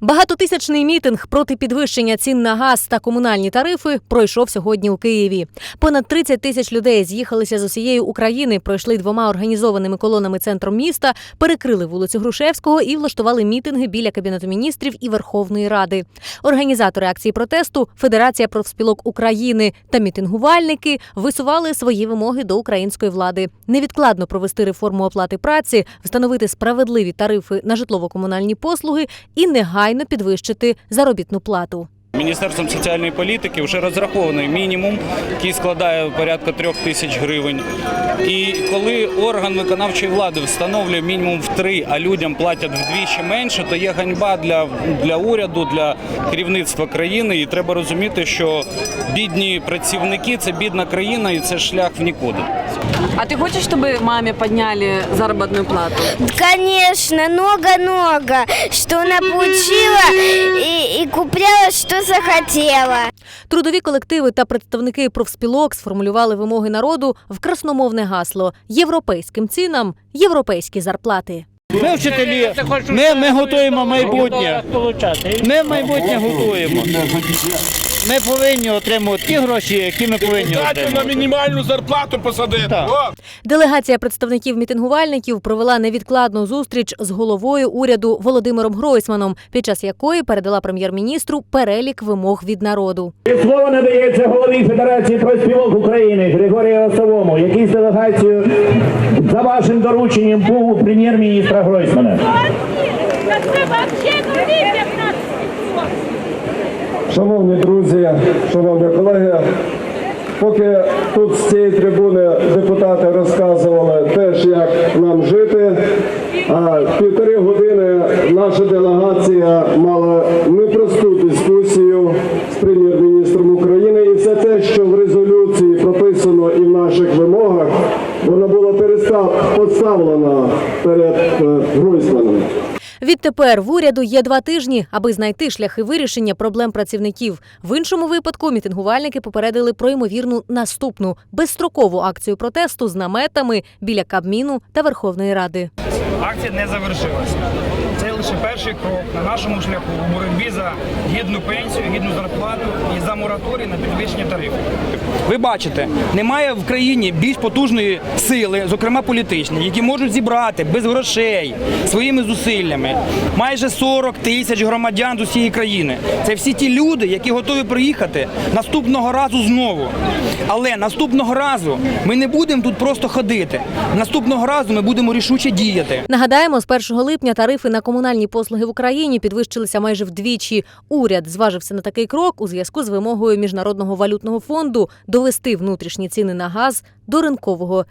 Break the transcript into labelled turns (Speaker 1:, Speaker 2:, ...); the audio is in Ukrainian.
Speaker 1: Багатотисячний мітинг проти підвищення цін на газ та комунальні тарифи пройшов сьогодні у Києві. Понад 30 тисяч людей з'їхалися з усієї України, пройшли двома організованими колонами центром міста, перекрили вулицю Грушевського і влаштували мітинги біля кабінету міністрів і Верховної Ради. Організатори акції протесту, Федерація профспілок України та мітингувальники висували свої вимоги до української влади. Невідкладно провести реформу оплати праці, встановити справедливі тарифи на житлово-комунальні послуги і негайно підвищити заробітну плату.
Speaker 2: Міністерством соціальної політики вже розрахований мінімум, який складає порядка трьох тисяч гривень. І коли орган виконавчої влади встановлює мінімум в три, а людям платять вдвічі менше, то є ганьба для, для уряду, для керівництва країни. І треба розуміти, що бідні працівники це бідна країна, і це шлях в нікуди.
Speaker 3: А ты хочешь, чтобы маме подняли заработную плату?
Speaker 4: Конечно, много-много, что она получила и, и купляла, что захотела.
Speaker 1: Трудові колективи та представники профспілок сформулювали вимоги народу в красномовне гасло європейським цінам європейські зарплати.
Speaker 5: Ми вчителі, ми, ми готуємо майбутнє. Ми майбутнє готуємо. Ми повинні отримувати ті гроші, які ми повинні
Speaker 6: Дати на мінімальну зарплату посадити.
Speaker 1: Делегація представників мітингувальників провела невідкладну зустріч з головою уряду Володимиром Гройсманом, під час якої передала прем'єр-міністру перелік вимог від народу.
Speaker 7: Слово надається голові Федерації профспілок України Григорію Осовому, який з делегацією за вашим дорученням був у прем'єр-міністра Гройсмана.
Speaker 8: Шановні друзі, шановні колеги, поки тут з цієї трибуни депутати розказували теж, як нам жити, а півтори години наша делегація мала непросту дискусію з прем'єр-міністром України, і все те, що в резолюції перестав поставлено перед е, Гройсманом.
Speaker 1: Відтепер в уряду є два тижні, аби знайти шляхи вирішення проблем працівників. В іншому випадку мітингувальники попередили про ймовірну наступну безстрокову акцію протесту з наметами біля Кабміну та Верховної Ради.
Speaker 9: Акція не завершилася. Це лише перший крок на нашому шляху у боротьбі за гідну пенсію, гідну зарплату мораторій на підвищення тарифів.
Speaker 10: Ви бачите, немає в країні більш потужної сили, зокрема політичної, які можуть зібрати без грошей своїми зусиллями майже 40 тисяч громадян з усієї країни. Це всі ті люди, які готові приїхати наступного разу знову. Але наступного разу ми не будемо тут просто ходити. Наступного разу ми будемо рішуче діяти.
Speaker 1: Нагадаємо, з 1 липня тарифи на комунальні послуги в Україні підвищилися майже вдвічі. Уряд зважився на такий крок у зв'язку з вимогою міжнародного валютного фонду довести внутрішні ціни на газ до ринкового